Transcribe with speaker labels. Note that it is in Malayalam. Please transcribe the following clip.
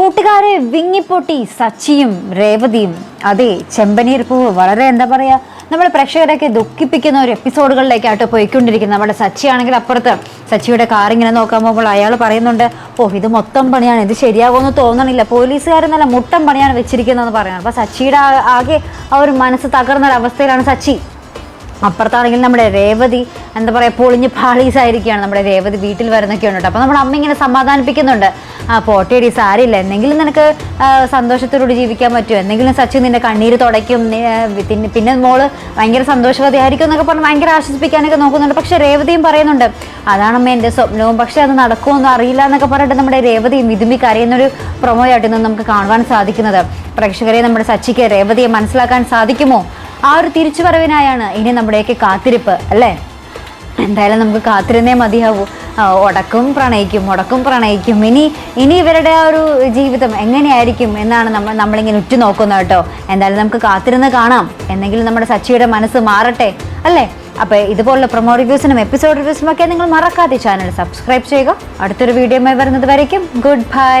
Speaker 1: കൂട്ടുകാരെ വിങ്ങിപ്പൊട്ടി സച്ചിയും രേവതിയും. അതെ ചെമ്പനീർ പൂവ് വളരെ എന്താ പറയാ നമ്മുടെ പ്രേക്ഷകരൊക്കെ ദുഃഖിപ്പിക്കുന്ന ഒരു എപ്പിസോഡുകളിലേക്കായിട്ട് പോയിക്കൊണ്ടിരിക്കുന്നത് നമ്മുടെ സച്ചി ആണെങ്കിൽ അപ്പുറത്ത്. സച്ചിയുടെ കാർ ഇങ്ങനെ നോക്കാൻ പോകുമ്പോൾ അയാൾ പറയുന്നുണ്ട് ഓ ഇത് മൊത്തം പണിയാണ് ഇത് ശരിയാകുമെന്ന് തോന്നണില്ല. പോലീസുകാർ നല്ല മുട്ടം പണിയാണ് വെച്ചിരിക്കുന്നതെന്ന് പറയുന്നത് അപ്പോൾ സച്ചിയുടെ ആകെ ആ ഒരു മനസ്സ് തകർന്ന അവസ്ഥയിലാണ് സച്ചി. അപ്പുറത്താണെങ്കിൽ നമ്മുടെ രേവതി എന്താ പറയുക പൊളിഞ്ഞ് പാളീസായിരിക്കുകയാണ് നമ്മുടെ രേവതി വീട്ടിൽ വരുന്നൊക്കെ ഉണ്ട് അപ്പോൾ നമ്മുടെ അമ്മ ഇങ്ങനെ സമാധാനിപ്പിക്കുന്നുണ്ട്. ആ പോട്ടേടി സാരില്ല എന്തെങ്കിലും നിനക്ക് സന്തോഷത്തോടെ സന്തോഷത്തോടുകൂടി ജീവിക്കാൻ പറ്റുമോ? എന്തെങ്കിലും സച്ചിൻ നിന്റെ കണ്ണീര് തുടയ്ക്കും പിന്നെ മോൾ ഭയങ്കര സന്തോഷവതിയായിരിക്കും എന്നൊക്കെ പറഞ്ഞ് ഭയങ്കര ആശ്വസിപ്പിക്കാനൊക്കെ നോക്കുന്നുണ്ട്. പക്ഷെ രേവതിയും പറയുന്നുണ്ട് അതാണമ്മ എന്റെ സ്വപ്നവും പക്ഷെ അത് നടക്കുമെന്ന് അറിയില്ല എന്നൊക്കെ പറഞ്ഞിട്ട് നമ്മുടെ രേവതിയും വിതുമ്പി കരയുന്നൊരു പ്രൊമോയായിട്ട് നമുക്ക് കാണുവാൻ സാധിക്കുന്നത്. പ്രേക്ഷകരെ നമ്മുടെ സച്ചിക്ക് രേവതിയെ മനസ്സിലാക്കാൻ സാധിക്കുമോ? ആ ഒരു തിരിച്ചുവരവിനായാണ് ഇനി നമ്മുടെയൊക്കെ കാത്തിരിപ്പ് അല്ലേ? എന്തായാലും നമുക്ക് കാത്തിരുന്നേ മതിയാവൂ. ഉടക്കും പ്രണയിക്കും ഉടക്കും പ്രണയിക്കും. ഇനി ഇനി ഇവരുടെ ആ ഒരു ജീവിതം എങ്ങനെയായിരിക്കും എന്നാണ് നമ്മൾ നമ്മളിങ്ങനെ ഉറ്റുനോക്കുന്നത് കേട്ടോ. എന്തായാലും നമുക്ക് കാത്തിരുന്ന് കാണാം. എന്നെങ്കിലും നമ്മുടെ സച്ചിയുടെ മനസ്സ് മാറട്ടെ അല്ലേ? അപ്പോൾ ഇതുപോലുള്ള പ്രൊമോ റിവ്യൂസിനും എപ്പിസോഡ് റിവ്യൂസിനും ഒക്കെ നിങ്ങൾ മറക്കാതെ ചാനൽ സബ്സ്ക്രൈബ് ചെയ്യുക. അടുത്തൊരു വീഡിയോ വരുന്നത് വരയ്ക്കും. Good bye